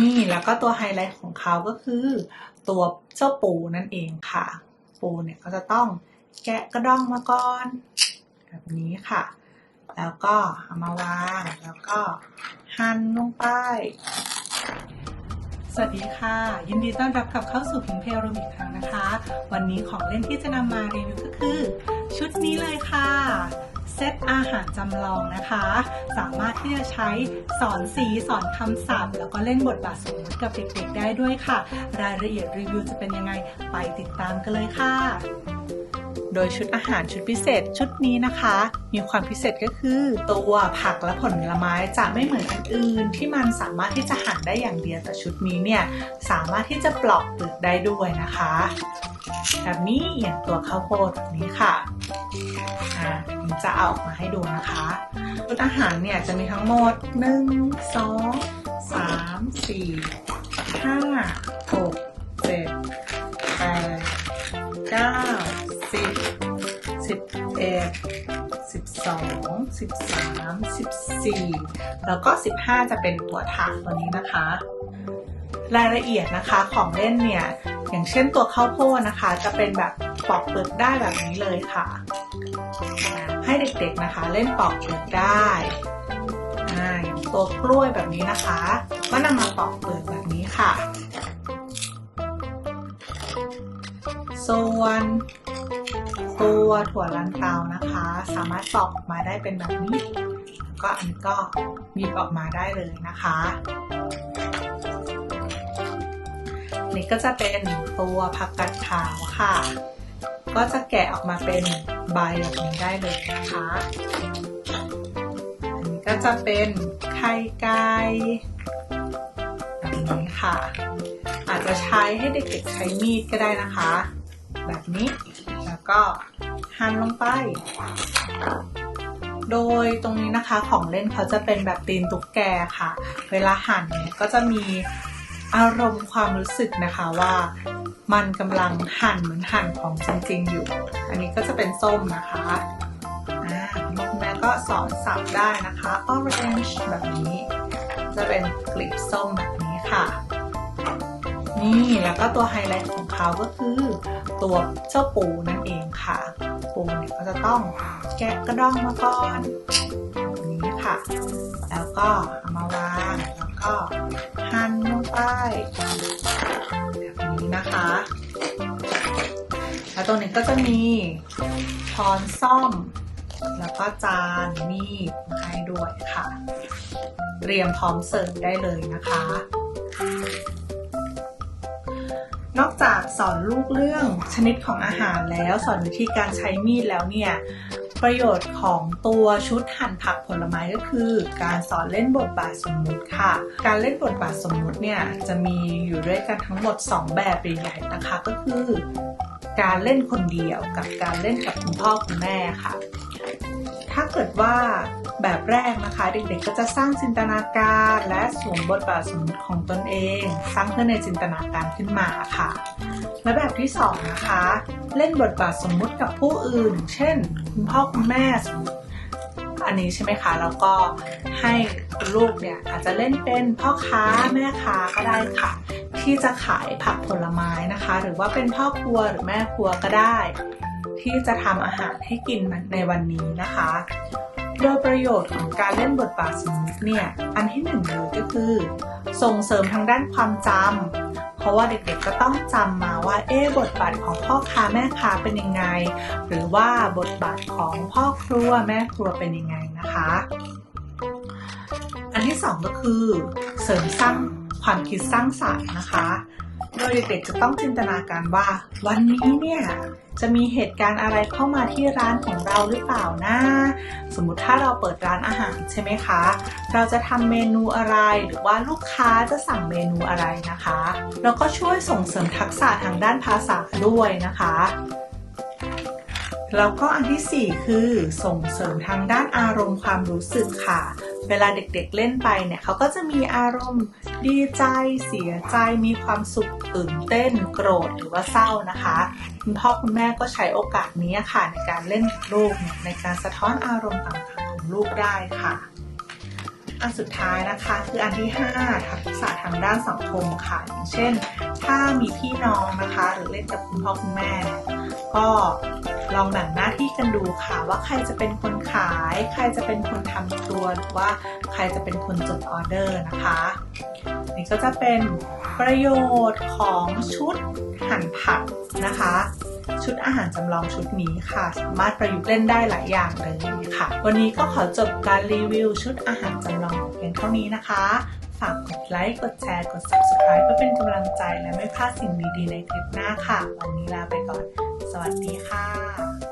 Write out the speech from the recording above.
นี่แล้วก็ตัวไฮไลท์ของเขาก็คือ ตัวเจ้าปูนั่นเองค่ะ ปูเนี่ยก็จะต้องแกะกระด้องมาก่อนแบบนี้ค่ะ แล้วก็เอามาวางแล้วก็หั่นลงไป สวัสดีค่ะ ยินดีต้อนรับกลับเข้าสู่พิงเพลรูมอีกครั้งนะคะ วันนี้ของเล่นที่จะนำมารีวิวก็คือ ชุดนี้เลยค่ะ ซตอาหารจำลองนะคะ สามารถที่จะใช้สอนสีสอนคำศัพท์ แล้วก็เล่นบทบาทสมมติกับเด็กๆได้ด้วยค่ะ รายละเอียดรีวิวจะเป็นยังไงไปติดตามกันเลยค่ะโดยชุดอาหารชุดพิเศษชุดนี้นะคะ มีความพิเศษก็คือ ตัวผักและผลไม้จะไม่เหมือนอันอื่น ที่มันสามารถที่จะหั่นได้อย่างเดียวแต่ชุดนี้เนี่ยสามารถที่จะปลอกเปลือกได้ด้วยนะคะ แบบนี้อย่างตัวข้าวโพดแบบนี้ค่ะ จะเอาออกมาให้ดูนะคะชุดอาหารเนี่ยจะมีทั้งหมด 1 2 3 4 5 6 7 8 9สิบสิบเอ็ดสิบสองสิบสามสิบสี่แล้วก็สิบห้าจะเป็นตัวถาดตัวนี้นะคะ รายละเอียดนะคะของเล่นเนี่ย อย่างเช่นตัวข้าวโพดนะคะ จะเป็นแบบ ปอกเปลือกได้แบบนี้เลยค่ะ ให้เด็กๆนะคะ เล่นปอกเปลือกได้ตัวกล้วยแบบนี้นะคะ ก็นำมาปอกเปลือกแบบนี้ค่ะ ส่วนตัวถั่วลันเตานะคะ สามารถปอกออกมาได้เป็นแบบนี้แล้วก็อันนี้ก็บีบออกมาได้เลยนะคะนี่ก็จะเป็นตัวผักกัดขาวค่ะ ก็จะแกะออกมาเป็นใบแบบนี้ได้เลยนะคะ อันนี้ก็จะเป็นไข่ไก่แบบนี้ค่ะ อาจจะใช้ให้เด็กๆใช้มีดก็ได้นะคะ แบบนี้แล้วก็หั่นลงไป โดยตรงนี้นะคะของเล่นเขาจะเป็นแบบตีนตุ๊กแกค่ะ เวลาหั่นเนี่ยก็จะมี อารมณ์ความรู้สึกนะคะว่ามันกำลังหั่นเหมือนหั่นของจริงๆอยู่ อันนี้ก็จะเป็นส้มนะคะอ่าคุณแม่ก็สอนสับได้นะคะ orange แบบนี้ จะเป็นกลีบส้มแบบนี้ค่ะ นี่แล้วก็ตัวไฮไลท์ของเขาก็คือ ตัวเจ้าปูนั่นเองค่ะ ปูเนี่ยก็จะต้องแกะกระด้องมาก่อนแบบนี้ค่ะ แล้วก็เอามาวางแล้วก็ หั่นลงไปแบบนี้นะคะ แล้วตรงนี้ก็จะมีช้อนซ่อม แล้วก็จานมีดมาให้ด้วยค่ะ เตรียมพร้อมเสิร์ฟได้เลยนะคะ นอกจากสอนลูกเรื่องชนิดของอาหารแล้วสอนวิธีการใช้มีดแล้วเนี่ย ประโยชน์ของตัวชุดหั่นผักผลไม้ก็คือ การสอนเล่นบทบาทสมมุติค่ะ การเล่นบทบาทสมมุติเนี่ยจะมีอยู่ด้วยกันทั้งหมด 2 แบบใหญ่ๆนะคะก็คือ การเล่นคนเดียวกับการเล่นกับคุณพ่อคุณแม่ค่ะ ถ้าเกิดว่าแบบแรกนะคะเด็กๆก็จะสร้างจินตนาการและสวมบทบาทสมมติของตนเอง สร้างเพื่อในจินตนาการขึ้นมาค่ะ และแบบที่สองนะคะเล่นบทบาทสมมุติกับผู้อื่น เช่น คุณพ่อคุณแม่สมมติอันนี้ใช่ไหมคะแล้วก็ให้คุณลูกเนี่ยอาจจะเล่นเป็นพ่อค้าแม่ค้าก็ได้ค่ะ ที่จะขายผักผลไม้นะคะ หรือว่าเป็นพ่อครัวหรือแม่ครัวก็ได้ ที่จะทำอาหารให้กินในวันนี้นะคะ โดยประโยชน์ของการเล่นบทบาทสมมติเนี่ยอันที่หนึ่งเลยก็คือ ส่งเสริมทางด้านความจำเพราะว่าเด็กๆก็ต้องจำมาว่าเอ๊บทบาทของพ่อค้าแม่ค้าเป็นยังไง หรือว่าบทบาทของพ่อครัวแม่ครัวเป็นยังไงนะคะ อันที่สองก็คือ เสริมสร้างความคิดสร้างสรรค์นะคะ โดยเด็กๆจะต้องจินตนาการว่า วันนี้เนี่ยจะมีเหตุการณ์อะไรเข้ามาที่ร้านของเราหรือเปล่านะ สมมุติถ้าเราเปิดร้านอาหารใช่ไหมคะ เราจะทำเมนูอะไรหรือว่าลูกค้าจะสั่งเมนูอะไรนะคะ แล้วก็ช่วยส่งเสริมทักษะทางด้านภาษาด้วยนะคะ แล้วก็อันที่ 4 คือส่งเสริมทางด้านอารมณ์ความรู้สึกค่ะ เวลาเด็กๆเล่นไปเนี่ยเขาก็จะมีอารมณ์ดีใจเสียใจมีความสุขตื่นเต้น โกรธหรือว่าเศร้านะคะคุณพ่อคุณแม่ก็ใช้โอกาสนี้ค่ะในการเล่นลูกในการสะท้อนอารมณ์ต่างๆของลูกได้ค่ะอันสุดท้ายนะคะคืออันที่ 5ทักษะทางด้านสังคมค่ะอย่างเช่น ถ้ามีพี่น้องนะคะ หรือเล่นกับคุณพ่อคุณแม่ ก็ลองแบ่งหน้าที่กันดูค่ะ ว่าใครจะเป็นคนขาย ใครจะเป็นคนทำตัวหรือว่าใครจะเป็นคนจดออเดอร์นะคะ นี่ก็จะเป็นประโยชน์ของชุดหั่นผักนะคะ ชุดอาหารจำลองชุดนี้ค่ะ สามารถประยุกต์เล่นได้หลายอย่างเลยค่ะ วันนี้ก็ขอจบการรีวิวชุดอาหารจำลองเพียงเท่านี้นะคะฝากกดไลค์ กดแชร์ กด subscribe เพื่อเป็นกำลังใจและไม่พลาดสิ่งดีๆในคลิปหน้าค่ะ วันนี้ลาไปก่อน สวัสดีค่ะ